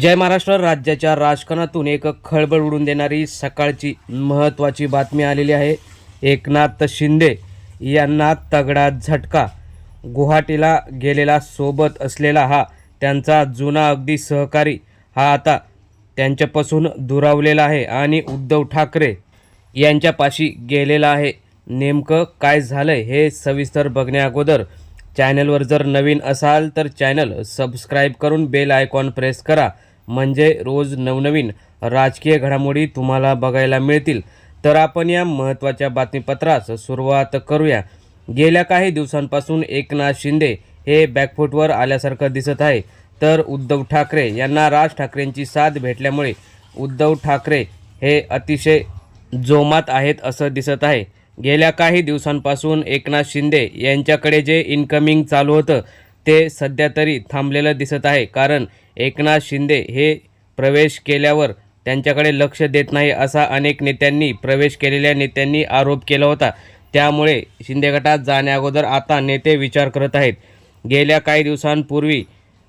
जय महाराष्ट्र. राज्याच्या राजकारणातून एक खळबळ उडून देणारी सकाळची महत्त्वाची बातमी आलेली आहे. एकनाथ शिंदे यांना तगडा झटका. गुवाहाटीला गेलेला सोबत असलेला हा त्यांचा जुना अगदी सहकारी. हा आता त्यांच्यापासून दुरावलेला आहे आणि उद्धव ठाकरे यांच्यापाशी गेलेला आहे. नेमकं काय झालं हे सविस्तर बघण्या अगोदर चॅनलवर जर नवीन असाल तर चॅनल सबस्क्राईब करून बेल आयकॉन प्रेस करा. म्हणजे रोज नवनवीन राजकीय घडामोडी तुम्हाला बघायला मिळतील. तर आपण या महत्त्वाच्या बातमीपत्रास सुरुवात करूया. गेल्या काही दिवसांपासून एकनाथ शिंदे हे बॅकफूटवर आल्यासारखं दिसत आहे. तर उद्धव ठाकरे यांना राज ठाकरेंची साथ भेटल्यामुळे उद्धव ठाकरे हे अतिशय जोमात आहेत असं दिसत आहे. गेल्या काही दिवसांपासून एकनाथ शिंदे यांच्याकडे जे इन्कमिंग चालू होतं ते सध्या तरी थांबलेलं दिसत आहे. कारण एकनाथ शिंदे हे प्रवेश केल्यावर त्यांच्याकडे लक्ष देत नाही असा अनेक नेत्यांनी प्रवेश केलेल्या नेत्यांनी आरोप केला होता. त्यामुळे शिंदे गटात जाण्याअगोदर आता नेते विचार करत आहेत. गेल्या काही दिवसांपूर्वी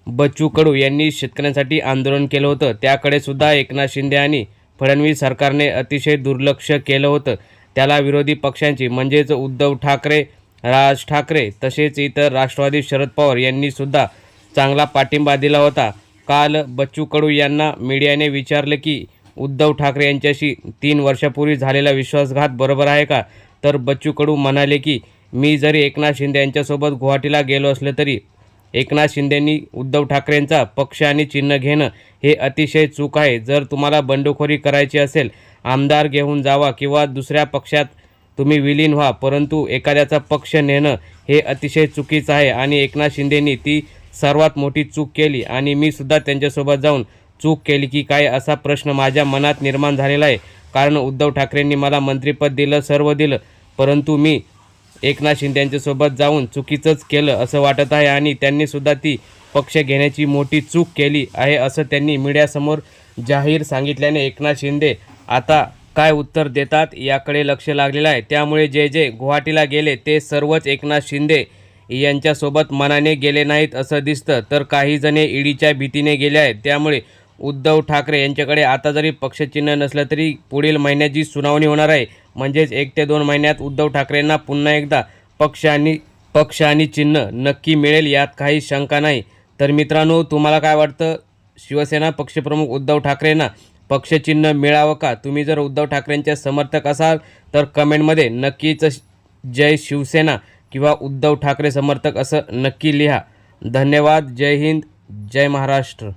बच्चू कडू यांनी शेतकऱ्यांसाठी आंदोलन केलं होतं. त्याकडे सुद्धा एकनाथ शिंदे आणि फडणवीस सरकारने अतिशय दुर्लक्ष केलं होतं. त्याला विरोधी पक्षांची म्हणजेच उद्धव ठाकरे राज ठाकरे तसेच इतर राष्ट्रवादी शरद पवार यांनीसुद्धा चांगला पाठिंबा दिला होता. काल बच्चू कडू यांना मीडियाने विचारले की उद्धव ठाकरे यांच्याशी तीन वर्षापूर्वी झालेला विश्वासघात बरोबर आहे का? तर बच्चू कडू म्हणाले की मी जरी एकनाथ शिंदे यांच्यासोबत गुवाहाटीला गेलो असले तरी एकनाथ शिंदेंनी उद्धव ठाकरेंचा पक्ष आणि चिन्ह घेणं हे अतिशय चूक आहे. जर तुम्हाला बंडखोरी करायची असेल आमदार घेऊन जावा किंवा दुसऱ्या पक्षात तुम्ही विलीन व्हा परंतु एखाद्याचा पक्ष नेणं हे अतिशय चुकीचं आहे आणि एकनाथ शिंदेंनी ती सर्वात मोठी चूक केली आणि मी सुद्धा त्यांच्यासोबत जाऊन चूक केली की काय असा प्रश्न माझ्या मनात निर्माण झालेला आहे. कारण उद्धव ठाकरेंनी मला मंत्रिपद दिलं सर्व दिलं परंतु मी एकनाथ शिंदे यांच्यासोबत जाऊन चुकीचंच केलं असं वाटत आहे आणि त्यांनी सुद्धा ती पक्ष घेण्याची मोठी चूक केली आहे असं त्यांनी मीडियासमोर जाहीर सांगितल्याने एकनाथ शिंदे आता काय उत्तर देतात याकडे लक्ष लागलेलं आहे. त्यामुळे जे जे गुवाहाटीला गेले ते सर्वच एकनाथ शिंदे यांच्यासोबत मनाने गेले नाहीत असं दिसतं. तर काही जणे ईडीच्या भीतीने गेले आहेत. त्यामुळे उद्धव ठाकरे यांच्याकडे आता जरी पक्षचिन्ह नसलं तरी पुढील महिन्यात जी सुनावणी होणार आहे. म्हणजेच एक ते दोन महिन्यात उद्धव ठाकरेंना पुन्हा एकदा पक्ष आणि पक्ष आणि चिन्ह नक्की मिळेल यात काही शंका नाही. तर मित्रांनो तुम्हाला काय वाटतं? शिवसेना पक्षप्रमुख उद्धव ठाकरेंना पक्षचिन्ह मिळावं का? तुम्ही जर उद्धव ठाकरेंचे समर्थक असाल तर कमेंटमध्ये नक्कीच जय शिवसेना किंवा उद्धव ठाकरे समर्थक असं नक्की लिहा. धन्यवाद. जय हिंद. जय महाराष्ट्र.